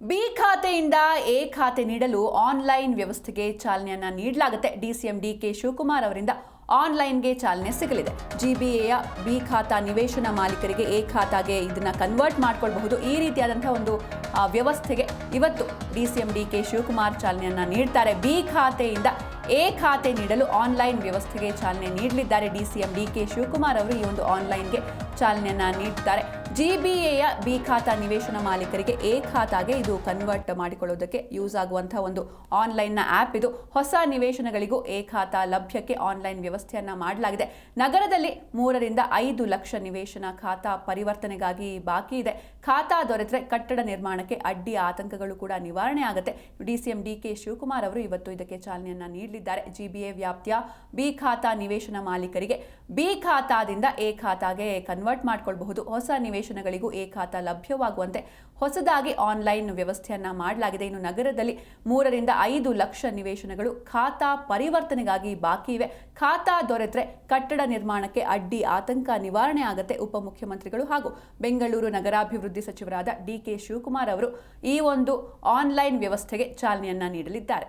B ಖಾತೆಯಿಂದ A ಖಾತೆ ನೀಡಲು ಆನ್ಲೈನ್ ವ್ಯವಸ್ಥೆಗೆ ಚಾಲನೆಯನ್ನ ನೀಡಲಾಗುತ್ತೆ. ಡಿಸಿಎಂ ಡಿಕೆ ಶಿವಕುಮಾರ್ ಅವರಿಂದ ಆನ್ಲೈನ್ಗೆ ಚಾಲನೆ ಸಿಗಲಿದೆ. ಜಿಬಿಎಯ ಬಿ ಖಾತಾ ನಿವೇಶನ ಮಾಲೀಕರಿಗೆ ಎ ಖಾತಾಗೆ ಇದನ್ನ ಕನ್ವರ್ಟ್ ಮಾಡ್ಕೊಳ್ಬಹುದು. ಈ ರೀತಿಯಾದಂಥ ಒಂದು ವ್ಯವಸ್ಥೆಗೆ ಇವತ್ತು ಡಿಸಿಎಮ್ಡಿ ಕೆ ಶಿವಕುಮಾರ್ ಚಾಲನೆಯನ್ನ ನೀಡ್ತಾರೆ. ಬಿ ಖಾತೆಯಿಂದ ಎ ಖಾತೆ ನೀಡಲು ಆನ್ಲೈನ್ ವ್ಯವಸ್ಥೆಗೆ ಚಾಲನೆ ನೀಡಲಿದ್ದಾರೆ. ಡಿಸಿಎಮ್ಡಿ ಕೆ ಶಿವಕುಮಾರ್ ಅವರು ಈ ಒಂದು ಆನ್ಲೈನ್ಗೆ ಚಾಲನೆಯನ್ನ ನೀಡ್ತಾರೆ. ಜಿಬಿಎಯ ಬಿ ಖಾತಾ ನಿವೇಶನ ಮಾಲೀಕರಿಗೆ ಎ ಖಾತಾಗೆ ಇದು ಕನ್ವರ್ಟ್ ಮಾಡಿಕೊಳ್ಳೋದಕ್ಕೆ ಯೂಸ್ ಆಗುವಂತಹ ಒಂದು ಆನ್ಲೈನ್ನ ಆ್ಯಪ್ ಇದು. ಹೊಸ ನಿವೇಶನಗಳಿಗೂ ಎ ಖಾತಾ ಲಭ್ಯಕ್ಕೆ ಆನ್ಲೈನ್ ವ್ಯವಸ್ಥೆಯನ್ನ ಮಾಡಲಾಗಿದೆ. ನಗರದಲ್ಲಿ ಮೂರರಿಂದ ಐದು ಲಕ್ಷ ನಿವೇಶನ ಖಾತಾ ಪರಿವರ್ತನೆಗಾಗಿ ಬಾಕಿ ಇದೆ. ಖಾತಾ ದೊರೆತರೆ ಕಟ್ಟಡ ನಿರ್ಮಾಣಕ್ಕೆ ಅಡ್ಡಿ ಆತಂಕಗಳು ಕೂಡ ನಿವಾರಣೆ ಆಗುತ್ತೆ. ಡಿಸಿಎಂ ಡಿಕೆ ಶಿವಕುಮಾರ್ ಅವರು ಇವತ್ತು ಇದಕ್ಕೆ ಚಾಲನೆಯನ್ನ ನೀಡಲಿದ್ದಾರೆ. ಜಿಬಿಎ ವ್ಯಾಪ್ತಿಯ ಬಿ ಖಾತಾ ನಿವೇಶನ ಮಾಲೀಕರಿಗೆ ಬಿ ಖಾತಾದಿಂದ ಎ ಖಾತಾಗೆ ಕನ್ವರ್ಟ್ ಮಾಡಿಕೊಳ್ಬಹುದು. ಹೊಸ ನಿವೇಶನಗಳಿಗೂ ಎ ಖಾತಾ ಲಭ್ಯವಾಗುವಂತೆ ಹೊಸದಾಗಿ ಆನ್ಲೈನ್ ವ್ಯವಸ್ಥೆಯನ್ನ ಮಾಡಲಾಗಿದೆ. ಇನ್ನು ನಗರದಲ್ಲಿ ಮೂರರಿಂದ ಐದು ಲಕ್ಷ ನಿವೇಶನಗಳು ಖಾತಾ ಪರಿವರ್ತನೆಗಾಗಿ ಬಾಕಿ ಇವೆ. ಖಾತಾ ದೊರೆತರೆ ಕಟ್ಟಡ ನಿರ್ಮಾಣಕ್ಕೆ ಅಡ್ಡಿ ಆತಂಕ ನಿವಾರಣೆ ಆಗುತ್ತೆ ಉಪಮುಖ್ಯಮಂತ್ರಿಗಳು ಹಾಗೂ ಬೆಂಗಳೂರು ನಗರಾಭಿವೃದ್ಧಿ ಸಚಿವರಾದ ಡಿಕೆ ಶಿವಕುಮಾರ್ ಅವರು ಈ ಒಂದು ಆನ್ಲೈನ್ ವ್ಯವಸ್ಥೆಗೆ ಚಾಲನೆಯನ್ನ ನೀಡಲಿದ್ದಾರೆ.